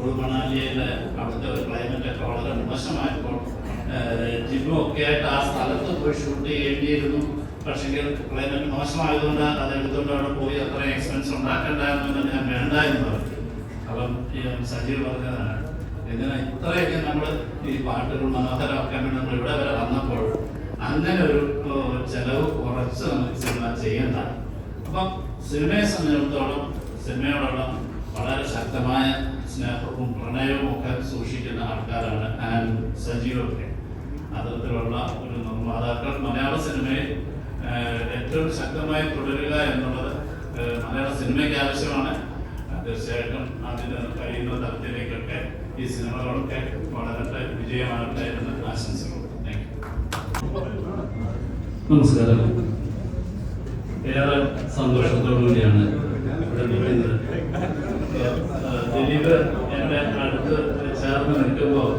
കുളു മണാലിയിലെ അവിടുത്തെ ഒരു ക്ലൈമറ്റ് ഒക്കെ വളരെ മോശമായപ്പോൾ ജിമ്മും ഒക്കെ ആയിട്ട് ആ സ്ഥലത്ത് പോയി ഷൂട്ട് ചെയ്യേണ്ടിയിരുന്നു. പക്ഷേ ക്ലൈമറ്റ് മോശമായതുകൊണ്ട് അത് എടുത്തുകൊണ്ട് അവിടെ പോയി അത്രയും എക്സ്പെൻസ് ഉണ്ടാക്കണ്ടായിരുന്നു ഞാൻ വേണ്ട എന്ന് പറഞ്ഞു. അപ്പം സജീവ് പറഞ്ഞതാണ് എന്തിനാ ഇത്രയൊക്കെ നമ്മൾ ഈ പാട്ടുകൾ മനോഹരമാക്കാൻ വേണ്ടി നമ്മൾ ഇവിടെ വരെ വന്നപ്പോൾ അങ്ങനെ ഒരു ചെലവ് കുറച്ച് നമുക്ക് സിനിമ ചെയ്യേണ്ട. അപ്പം സിനിമയെ സംബന്ധിച്ചിടത്തോളം സിനിമയോടുള്ള ശക്തമായ സ്നേഹവും പ്രണയവും ഒക്കെ സൂക്ഷിക്കുന്ന ആൾക്കാരാണ് ആൻ സജീവൊക്കെ അത്തരത്തിലുള്ള ഒരു നിർമ്മാതാക്കൾ മലയാള സിനിമയെ ഏറ്റവും ശക്തമായി തുടരുക എന്നുള്ളത് മലയാള സിനിമയ്ക്ക് ആവശ്യമാണ്. തീർച്ചയായിട്ടും അതിന് കഴിയുന്ന തലത്തിലേക്കൊക്കെ ഈ സിനിമകളൊക്കെ വളരട്ടെ വിജയമാകട്ടെ എന്ന് ആശംസിക്കുന്നു. താങ്ക് നമസ്കാരം. ഏറെ സന്തോഷത്തോടുകൂടിയാണ് ദിലീപ് എന്റെ അടുത്ത് ചേർന്ന് നിൽക്കുമ്പോൾ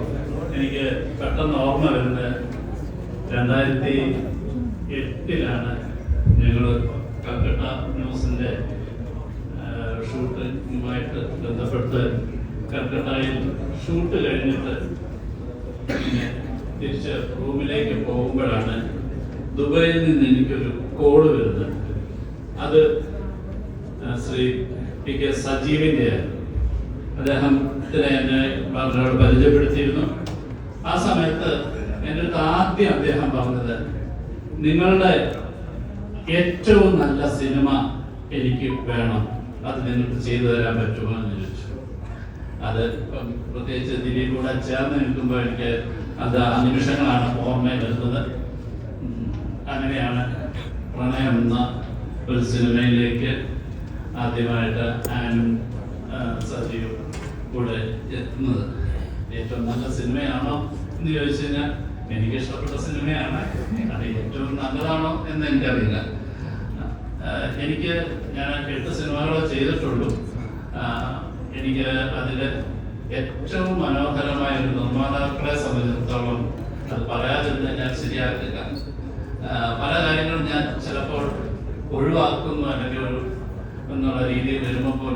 എനിക്ക് പെട്ടെന്ന് ഓർമ്മ വരുന്ന രണ്ടായിരത്തി എട്ടിലാണ് ഞങ്ങൾ കൽക്കട്ട ന്യൂസിന്റെ ഷൂട്ടിങ്ങുമായിട്ട് ബന്ധപ്പെട്ട് കൽക്കട്ടയിൽ ഷൂട്ട് കഴിഞ്ഞിട്ട് തിരിച്ച് റൂമിലേക്ക് പോകുമ്പോഴാണ് ദുബായിൽ നിന്ന് എനിക്കൊരു കോൾ വരുന്നത് അത് ആ, ശ്രീ പി കെ സജീവിന്റെ അദ്ദേഹത്തിനെ എന്നെ പറഞ്ഞോട് പരിചയപ്പെടുത്തിയിരുന്നു. ആ സമയത്ത് എന്റെ അടുത്ത് ആദ്യം അദ്ദേഹം പറഞ്ഞത് നിങ്ങളുടെ ഏറ്റവും നല്ല സിനിമ എനിക്ക് വേണം. അത് നിങ്ങൾക്ക് ചെയ്തു തരാൻ പറ്റുമോ? എന്ന് ചോദിച്ചു. അത് പ്രത്യേകിച്ച് ദിലീപ് കൂടെ ചേർന്ന് നിൽക്കുമ്പോൾ എനിക്ക് അത് ആ നിമിഷങ്ങളാണ് ഓർമ്മയിൽ വരുന്നത്. അങ്ങനെയാണ് പ്രണയം എന്ന ഒരു സിനിമയിലേക്ക് ആദ്യമായിട്ട് ആനും സജീവും കൂടെ എത്തുന്നത്. ഏറ്റവും നല്ല സിനിമയാണോ എന്ന് ചോദിച്ചു കഴിഞ്ഞാൽ എനിക്ക് ഇഷ്ടപ്പെട്ട സിനിമയാണ്. അത് ഏറ്റവും നല്ലതാണോ എന്ന് എനിക്കറിയില്ല. എനിക്ക് ഞാൻ എട്ട് സിനിമകൾ ചെയ്തിട്ടുള്ളൂ. എനിക്ക് അതിൽ ഏറ്റവും മനോഹരമായ ഒരു നിർമ്മാതാക്കളെ സംബന്ധിച്ചിടത്തോളം അത് പറയാതിരുന്ന ഞാൻ ശരിയാക്കില്ല. പല കാര്യങ്ങളും ഞാൻ ചിലപ്പോൾ ഒഴിവാക്കുന്നു അല്ലെങ്കിൽ ഒരു എന്നുള്ള രീതിയിൽ വരുമ്പോൾ